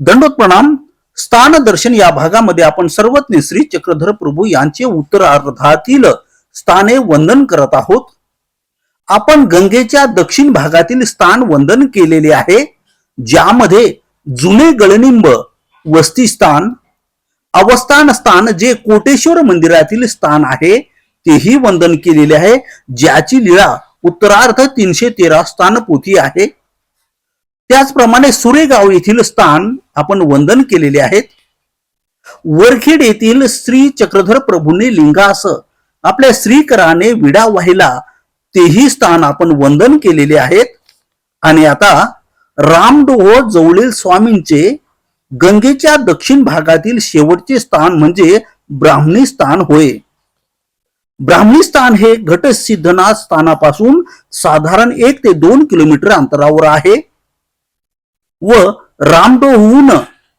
दंडोत प्रणाम स्थान दर्शन या भागामध्ये आपण सर्वज्ञ श्री चक्रधर प्रभू यांचे उत्तरार्धातील स्थाने वंदन करत आहोत. आपण गंगेच्या दक्षिण भागातील स्थान वंदन केलेले आहे ज्यामध्ये जुने गळनिंब वस्ती स्थान अवस्थान स्थान जे कोटेश्वर मंदिरातील स्थान आहे तेही वंदन केलेले आहे ज्याची लीळा उत्तरार्ध तीनशे तेरा स्थान पोथी आहे. त्याचप्रमाणे सुरेगाव येथील स्थान आपण वंदन केलेले आहेत. वरखेड येथील श्री चक्रधर प्रभूने लिंगास आपल्या श्रीकराने विडा वाहिला तेही स्थान आपण वंदन केलेले आहेत. आणि आता रामडोह जवळील स्वामींचे गंगेच्या दक्षिण भागातील शेवटचे स्थान म्हणजे ब्राह्मणी स्थान होय. ब्राह्मणी स्थान हे घटसिद्धनाथ स्थानापासून साधारण एक ते दोन किलोमीटर अंतरावर आहे. व रामडोहून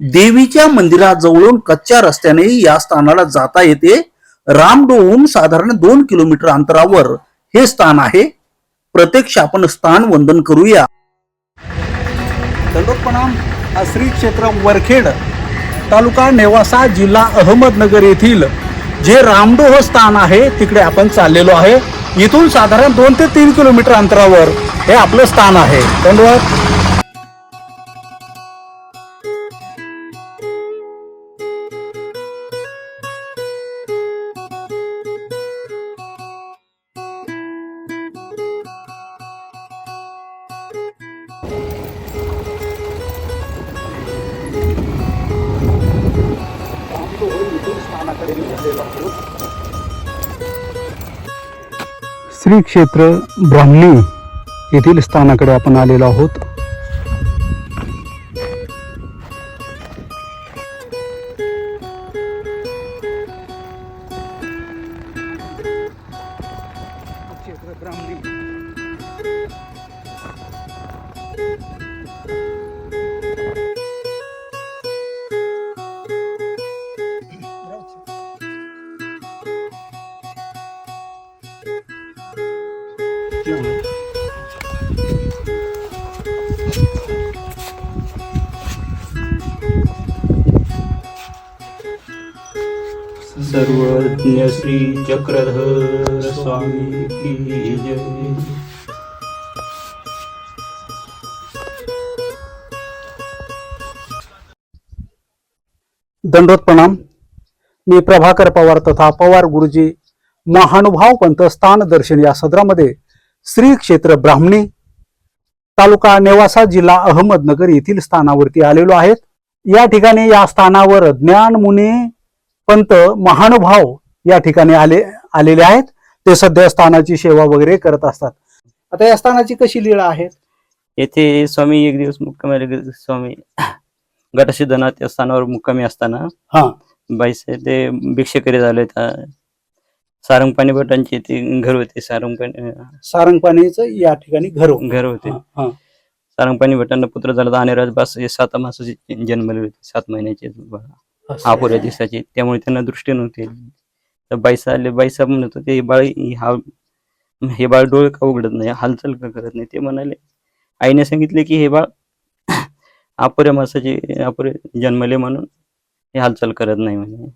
देवीच्या मंदिराजवळून कच्च्या रस्त्याने या स्थानाला जाता येते. रामडोहून साधारण दोन किलोमीटर अंतरावर हे स्थान आहे. प्रत्यक्ष आपण स्थान वंदन करूया. दलोत्पणाम श्री क्षेत्र वरखेड तालुका नेवासा जिल्हा अहमदनगर येथील जे रामडोह स्थान आहे तिकडे आपण चाललेलो आहे. इथून साधारण दोन ते तीन किलोमीटर अंतरावर हे आपलं स्थान आहे. धन्यवाद. श्री क्षेत्र ब्राह्मणी येथील स्थानाकडे आपण आलेलो आहोत. सर्वज्ञ श्री चक्रधर स्वामी की जय। दंडोत प्रणाम मी प्रभाकर पवार तथा पवार गुरुजी महानुभाव पंत स्थान दर्शन या सदरामध्ये श्री क्षेत्र ब्राह्मणी तालुका नेवासा जिल्हा अहमदनगर येथील स्थानावरती आलेलो आहेत. या ठिकाणी या स्थानावर ज्ञान मुनी पंत महानुभाव या ठिकाणी आले आलेले आहेत. ते सध्या स्थानाची सेवा वगैरे करत असतात. आता या स्थानाची कशी लीळा आहे येथे स्वामी एक दिवस मुक्कामी. स्वामी गटसिद्धनाथ या स्थानावर मुक्कामी असताना हा. बाईस ते भिक्षेकरी झाले सारंगपाणी भटांचे ते घर होते. सारंगपाणी सारंगपाणीचं या ठिकाणी घर. घर होते. हा. सारंगपाणी भटांना पुत्र झाला. अनिराज बास हे सात मासाचे जन्मले होते. सात महिन्याचे. अपुऱ्या दिवसाचे. त्यामुळे त्यांना दृष्टी नव्हती तर बाईसा आले बाईसा म्हणत होते हे बाळ हा हे बाळ डोळे का उघडत नाही? हालचाल का करत नाही? ते म्हणाले आईने सांगितले की हे बाळ अपुऱ्या मासाचे अपुरे जन्मले म्हणून हे हालचाल करत नाही म्हणे.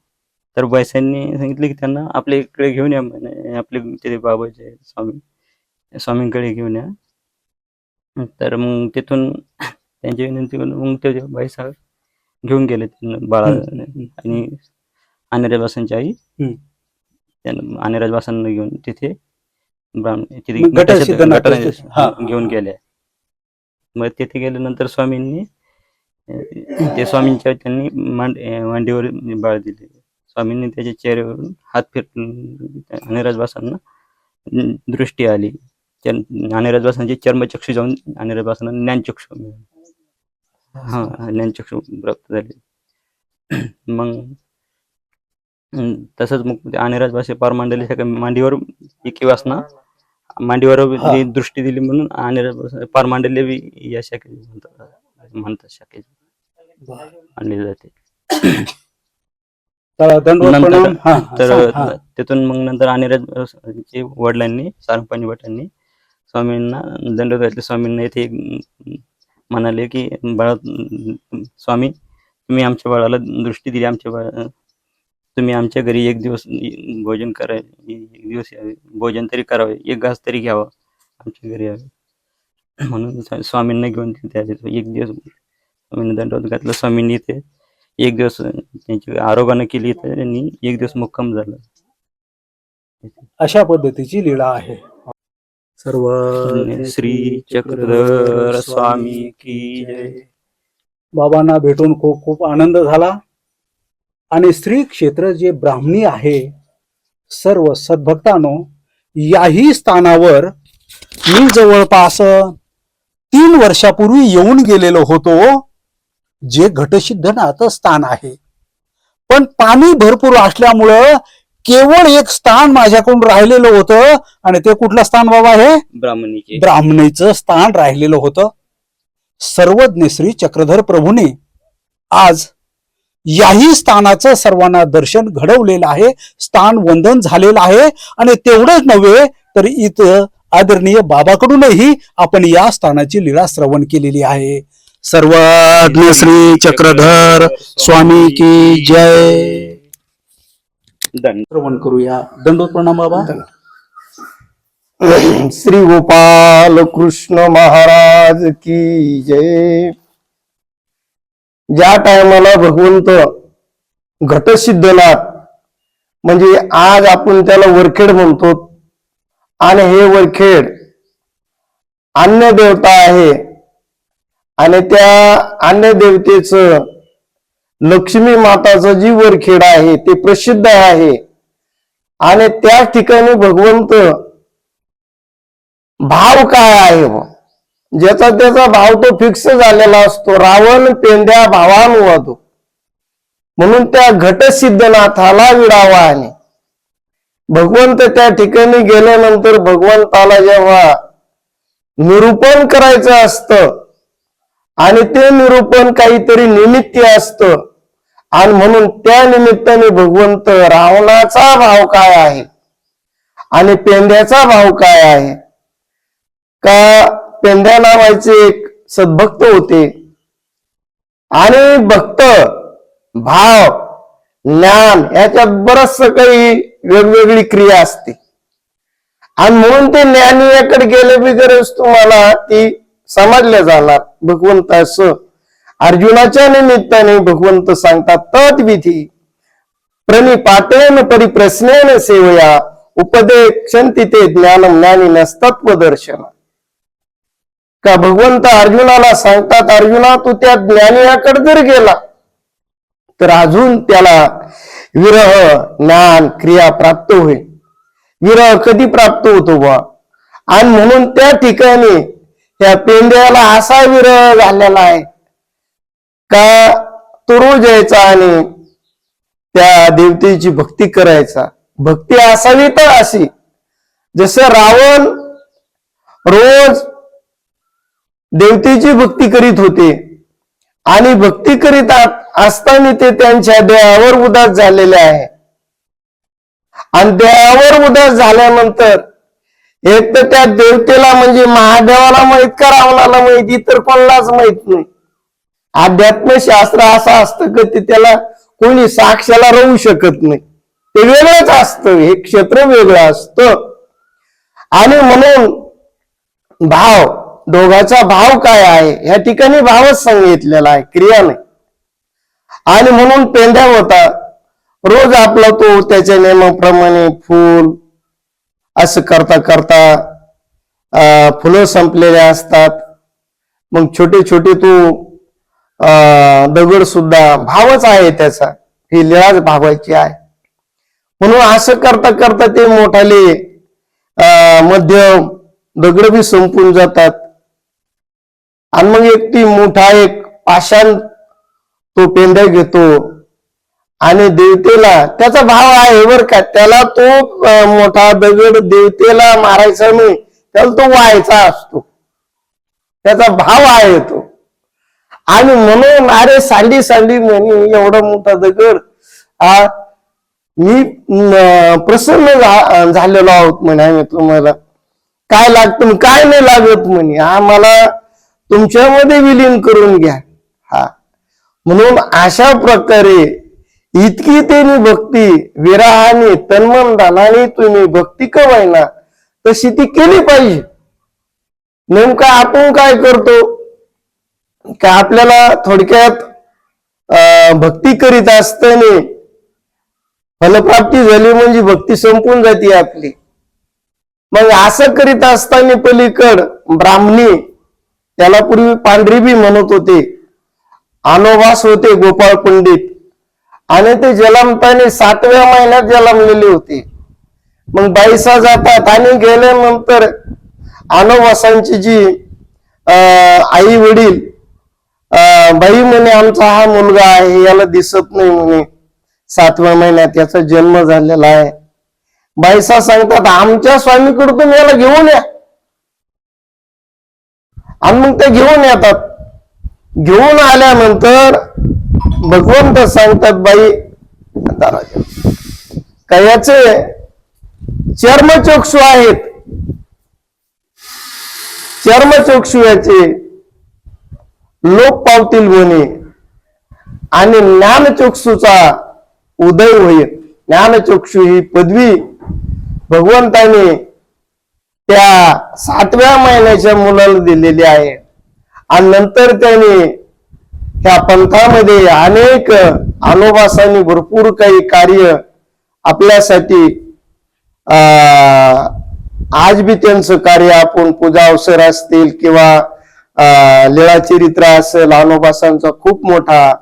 तर बायसांनी सांगितले की त्यांना आपल्या इकडे घेऊन या म्हणे आपले ते बाबाचे स्वामी स्वामींकडे घेऊन या. तर मग तिथून त्यांची विनंती करून मग ते बाईसा घेऊन गेले बाळा. आणि अनिराज बासांची आई. हम्म. त्यांना अनिराज बासांना घेऊन तिथे. घेऊन गेले. मग तिथे गेल्यानंतर स्वामींनी ते स्वामींच्या त्यांनी मांडीवर बाळ दिले. स्वामींनी त्याच्या चेहऱ्यावरून हात फिर अनिराज बासांना अं, दृष्टी आली. त्या- अनिराज बासांचे चर्मचक्षु जाऊन अनिराज बासांना ज्ञानचक्षु मिळाले. हा ज्ञानचक्षु प्राप्त झाले. मग तसंच मग अनिराज भाषे पार मांडले मांडीवर एकी वासना. मांडीवर दृष्टी दिली म्हणून अनिराज पार मांडले बी या शाखेचे म्हणतात म्हणतात शाखेचे. मांडले जाते. तर. तिथून मग नंतर अनिराज वडिलांनी सारंगपाणी भटांनी स्वामींना दंड घातले. स्वामींना येथे म्हणाले की बाळा स्वामी तुम्ही आमच्या बाळाला दृष्टी दिली आमच्या बाळा तुम्ही आमच्या घरी एक दिवस भोजन कराय एक दिवस यावे भोजन तरी करावे एक घास तरी घ्यावा आमच्या घरी यावे. म्हणून स्वामींना घेऊन तिथे एक दिवस स्वामींना दंडवत घातलं. स्वामींनी ते एक दिवस त्यांची आरोपानं केली तर त्यांनी एक दिवस मुक्काम झाला. अशा पद्धतीची लीळा आहे. सर्व श्री चक्रधर स्वामी की जय. बाबांना भेटून खूप खूप आनंद झाला. आणि श्री क्षेत्र जे ब्राह्मणी आहे सर्व सद्भक्तांनो याही स्थानावर मी जवळपास तीन वर्षापूर्वी येऊन गेलेलो होतो जे घटसिद्धनाथ स्थान आहे. पण पाणी भरपूर असल्यामुळं केवळ एक स्थान माझ्याकडून राहिलेलं होतं. आणि ते कुठलं स्थान बाबा आहे ब्राह्मणीचे. ब्राह्मणीचं स्थान राहिलेलं होतं. सर्वज्ञ श्री चक्रधर प्रभूने आज याही स्थानाचं सर्वांना दर्शन घडवलेलं आहे. स्थान वंदन झालेलं आहे. आणि तेवढंच नव्हे तर इथं आदरणीय बाबाकडूनही आपण या स्थानाची लीळा श्रवण केलेली आहे. सर्वज्ञ श्री चक्रधर स्वामी की जय. दंड श्रवण करूया. दंडोत प्रणाम बाबा. श्री गोपाल कृष्ण महाराज की जय. ज्या टायमाला भगवंत घटसिद्धनाथ म्हणजे आज आपण त्याला वरखेड म्हणतो आणि हे वरखेड अन्य देवता आहे आणि त्या अन्य देवतेचं लक्ष्मी माताचं जी वरखेड आहे ते प्रसिद्ध आहे. आणि त्या ठिकाणी भगवंत भाव काय आहे ज्याचा त्याचा भाव तो फिक्स झालेला असतो रावण पेंड्या भावानुवादो म्हणून त्या घटसिद्धनाथाला विडावा आणि. भगवंत त्या ठिकाणी गेल्यानंतर भगवंताला जेव्हा निरूपण करायचं असतं आणि ते निरूपण काहीतरी निमित्त असतं आणि म्हणून त्या निमित्ताने भगवंत रावणाचा भाव काय आहे? आणि पेंड्याचा भाव काय आहे? का पेंढ्या नावाचे एक सद्भक्त होते. आणि भक्त भाव ज्ञान याच्यात बरच काही वेगवेगळी क्रिया असते. आणि म्हणून ते ज्ञानीयाकडे गेले बिगरच तुम्हाला ती समजल्या जाणार. भगवंत असं अर्जुनाच्या निमित्ताने भगवंत सांगतात तत्विधी प्रणिपातेन परिप्रश्नेन सेवया उपदेक्षंती ते ज्ञान ज्ञानी नसतत्व दर्शन का भगवंत अर्जुनाला सांगतात अर्जुना तू त्या ज्ञानियाकडे जर गेला तर अजून त्याला विरह ज्ञान क्रिया प्राप्त होईल. विरह कधी प्राप्त होतो बा आणि म्हणून त्या ठिकाणी त्या पेंड्याला असा विरह झालेला आहे का तो रोज यायचा आणि त्या देवतेची भक्ती करायचा? भक्ती असावी तर अशी. जसं रावण रोज देवतेची भक्ती करीत होते आणि भक्ती करीत असताना ते त्यांच्या देहावर उदास झालेले आहे. आणि देहावर उदास झाल्यानंतर एक तर त्या देवतेला म्हणजे महादेवाला माहीत का रावणाला माहीत? इतर कोणालाच माहीत नाही. अध्यात्मशास्त्र असं असतं की ते त्याला कोणी साक्षाला राहू शकत नाही. ते वेगळंच असतं हे क्षेत्र वेगळं असतं. आणि म्हणून भाव दोघाचा भाव काय आहे? या ठिकाणी भावच सांगितलेला आहे क्रिया नाही. आणि म्हणून पेंढ्या होता रोज आपला तो त्याच्या नियमाप्रमाणे फूल असं करता करता फुलं संपलेले असतात. मग छोटे छोटे तो दगड सुद्धा भावच आहे त्याचा. ही लिळाच भावायची आहे. म्हणून असं करता करता ते मोठाले अं, मध्यम दगड बी संपून जातात. आणि मग एक ती मोठा एक पाषाण तो पेंढ्या घेतो. आणि देवतेला त्याचा भाव आहे बर का त्याला तो मोठा दगड देवतेला मारायचा नाही त्याला तो व्हायचा असतो. त्याचा भाव आहे तो. आणि म्हणून अरे सांडी सांडी म्हणे एवढा मोठा दगड. हा मी प्रसन्न झा- झालेलो आहोत म्हणे आम्ही तुम्हाला. काय लागतं काय नाही लागत म्हणे. आम्हाला तुमच्यामध्ये विलीन करून घ्या. हा. म्हणून अशा प्रकारे इतकी त्यांनी भक्ती विराहाने तन्मन दानाने तुम्ही भक्ती कमाईना तशी ती केली पाहिजे. नेमका आपण काय करतो? का आपल्याला थोडक्यात अं, भक्ती करीत असताना फलप्राप्ती झाली म्हणजे भक्ती संपून जाते आपली. मग असं करीत असताना पलीकड ब्राह्मणी त्याला पूर्वी पांढरी बी म्हणत होते अनोवास होते गोपाळ पंडित. आणि ते जलमताने सातव्या महिन्यात जलमलेले होते. मग बाईसा जातात आणि गेल्यानंतर अनोवासांची जी आई वडील बाई म्हणे आमचा हा मुलगा आहे याला दिसत नाही म्हणे. सातव्या महिन्यात याचा जन्म झालेला आहे. बाईसा सांगतात आमच्या स्वामीकडे तुम्ही याला घेऊन या. आणि मग ते घेऊन येतात. घेऊन आल्यानंतर भगवंत सांगतात बाई का याचे चर्मचक्षु आहेत? चर्मचक्षु याचे लोक पावतील गुणी. आणि ज्ञानचक्षूचा उदय होईल. ज्ञानचक्षू ही पदवी भगवंताने त्या सातव्या महिन्याच्या मुलाला दिलेली आहे. आणि नंतर त्याने ह्या पंथामध्ये अनेक अनोभासांनी भरपूर काही कार्य आपल्यासाठी अं, आज बी त्यांचं कार्य आपण पूजा अवसर असतील किंवा अं, लीळाचरित्र असेल अनोभासांचा खूप मोठा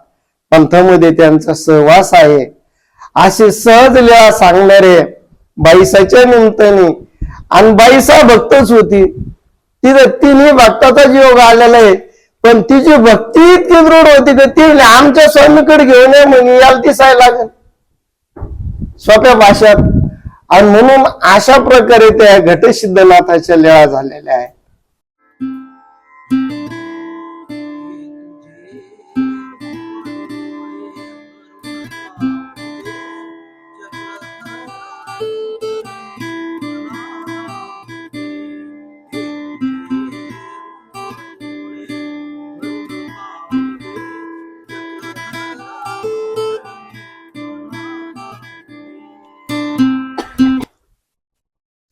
पंथामध्ये त्यांचा सहवास आहे. असे सहज लीळा सांगणारे बाईसाच्या निमित्ताने आणि बाईसा भक्तच होती. तिथं तिने भक्ताचा योग आलेला आहे. पण तिची भक्ती इतकी दृढ होती की ती आमच्या स्वामीकडे घेऊन ये म्हणजे याला दिसाय लागेल. सोप्या भाषात. आणि म्हणून अशा प्रकारे त्या घटसिद्धनाथाच्या लेळा झालेल्या आहे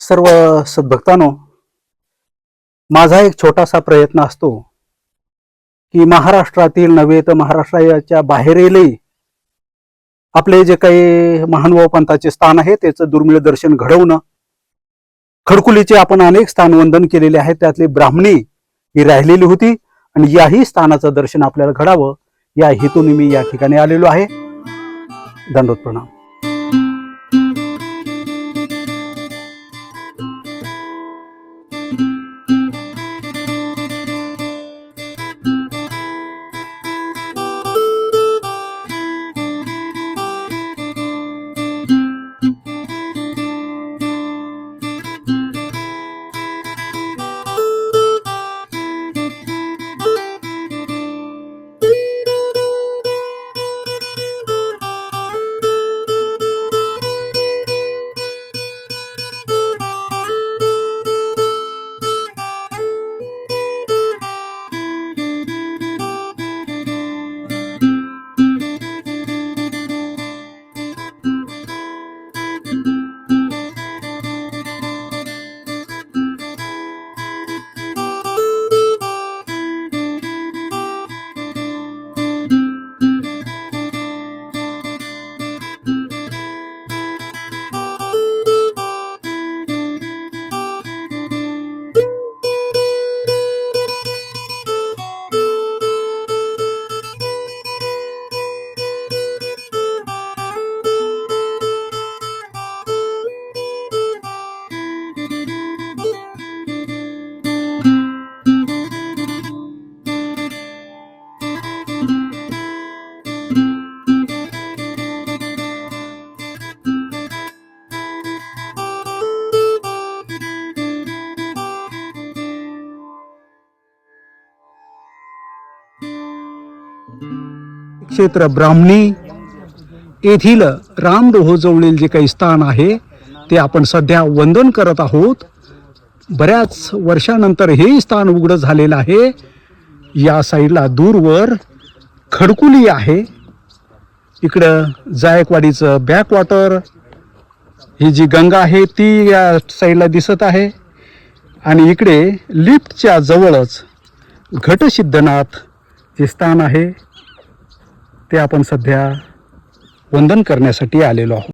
सर्व सद्भक्तांनो माझा एक छोटासा प्रयत्न असतो की महाराष्ट्रातील नव्हे तर महाराष्ट्राच्या बाहेरीलही आपले जे काही महानुभाव पंथाचे स्थान आहे त्याचं दुर्मिळ दर्शन घडवणं खडकुलीचे आपण अनेक स्थान वंदन केलेले आहेत त्यातली ब्राह्मणी ही राहिलेली होती आणि याही स्थानाचं दर्शन आपल्याला घडावं या हेतूने मी या ठिकाणी आलेलो आहे. दंडोत प्रणाम क्षेत्र ब्राह्मणी येथील रामडोहोजवळील जे काही स्थान आहे ते आपण सध्या वंदन करत आहोत. बऱ्याच वर्षानंतर हे स्थान उघडं झालेलं आहे. या साईडला दूरवर खडकुली आहे. इकडं जायकवाडीचं बॅकवॉटर ही जी गंगा आहे ती या साईडला दिसत आहे. आणि इकडे लिफ्टच्या जवळच घटसिद्धनाथ जे स्थान आहे ते आपण सध्या वंदन करण्यासाठी आलेलो आहोत.